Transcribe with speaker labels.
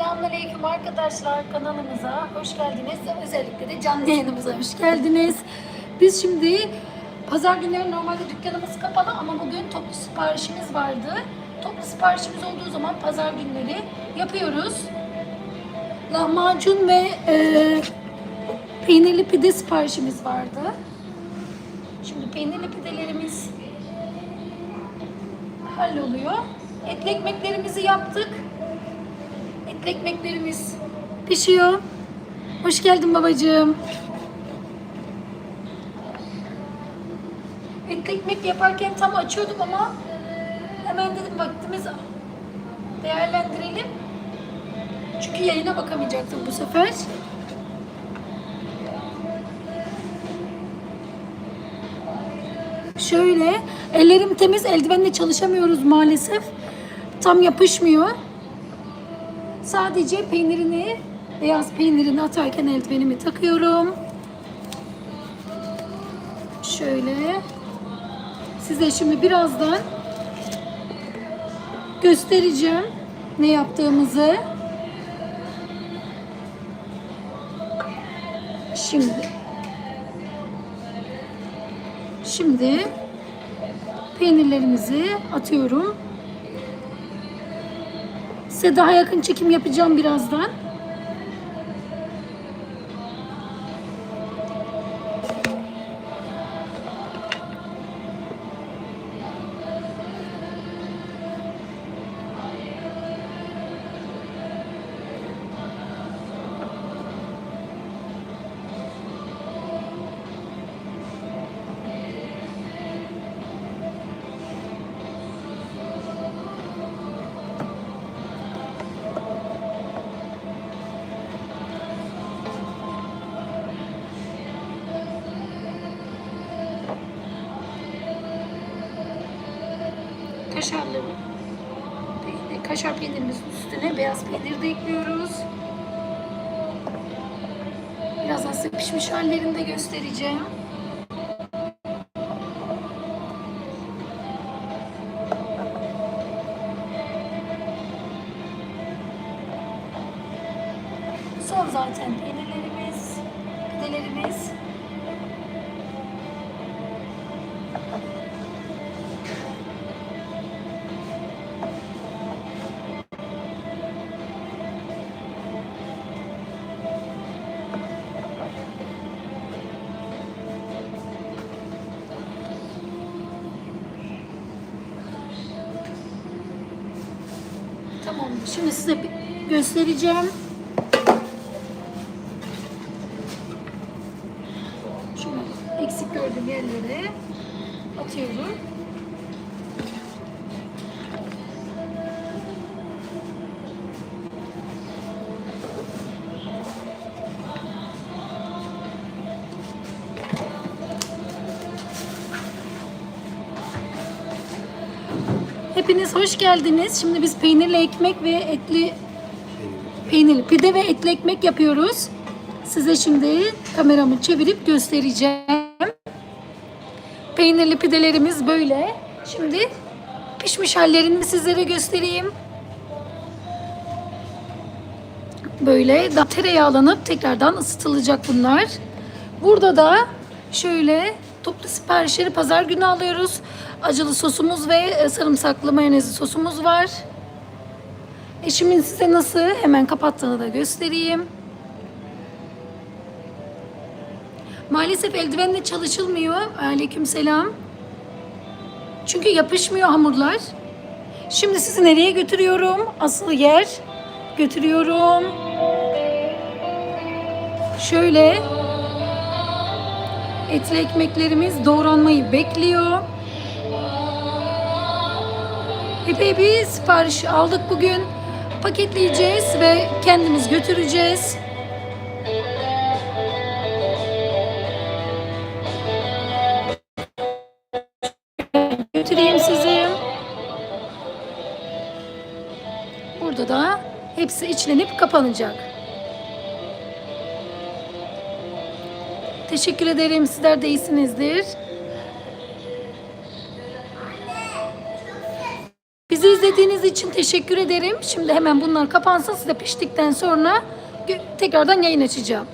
Speaker 1: Selamünaleyküm arkadaşlar kanalımıza hoş geldiniz. Özellikle de canlı yayınımıza hoş geldiniz. Biz şimdi pazar günleri normalde dükkanımız kapalı ama bugün toplu siparişimiz vardı. Toplu siparişimiz olduğu zaman pazar günleri yapıyoruz. Lahmacun ve e, peynirli pide siparişimiz vardı. Şimdi peynirli pidelerimiz halloluyor. Etli ekmeklerimizi yaptık. Ekmeklerimiz pişiyor. Hoş geldin babacığım. Etli ekmek yaparken tam açıyordum ama hemen dedim vaktimiz değerlendirelim. Çünkü yayına bakamayacaktım bu sefer. Şöyle ellerim temiz eldivenle çalışamıyoruz maalesef. Tam yapışmıyor. Sadece peynirini, beyaz peynirini atarken eldivenimi takıyorum. Şöyle. Size şimdi birazdan göstereceğim ne yaptığımızı. Şimdi. Şimdi peynirlerimizi atıyorum. Size daha yakın çekim yapacağım birazdan. Kaşarlı kaşar peynirimizin üstüne beyaz peynir de ekliyoruz. Birazdan size pişmiş hallerini de göstereceğim. Son zaten peynirlerimiz, pidelerimiz. Tamam. Şimdi size göstereceğim. Şunu eksik gördüğüm yerlere atıyorum. Hepiniz hoş geldiniz. Şimdi biz peynirli ekmek ve etli peynirli pide ve etli ekmek yapıyoruz. Size şimdi kameramı çevirip göstereceğim. Peynirli pidelerimiz böyle. Şimdi pişmiş hallerini sizlere göstereyim. Böyle da tereyağlanıp tekrardan ısıtılacak bunlar. Burada da şöyle toplu siparişleri pazar günü alıyoruz. Acılı sosumuz ve e, sarımsaklı mayonezli sosumuz var. Eşimin size nasıl hemen kapattığını da göstereyim. Maalesef eldivenle çalışılmıyor. Aleyküm selam. Çünkü yapışmıyor hamurlar. Şimdi sizi nereye götürüyorum? Asıl yer. Götürüyorum. Şöyle etli ekmeklerimiz doğranmayı bekliyor. Epey bir sipariş aldık bugün. Paketleyeceğiz ve kendimiz götüreceğiz. Götüreyim sizi. Burada da hepsi içlenip kapanacak. Teşekkür ederim. Sizler de iyisinizdir. İzlediğiniz için teşekkür ederim. Şimdi hemen bunlar kapansın. Size piştikten sonra tekrardan yayın açacağım.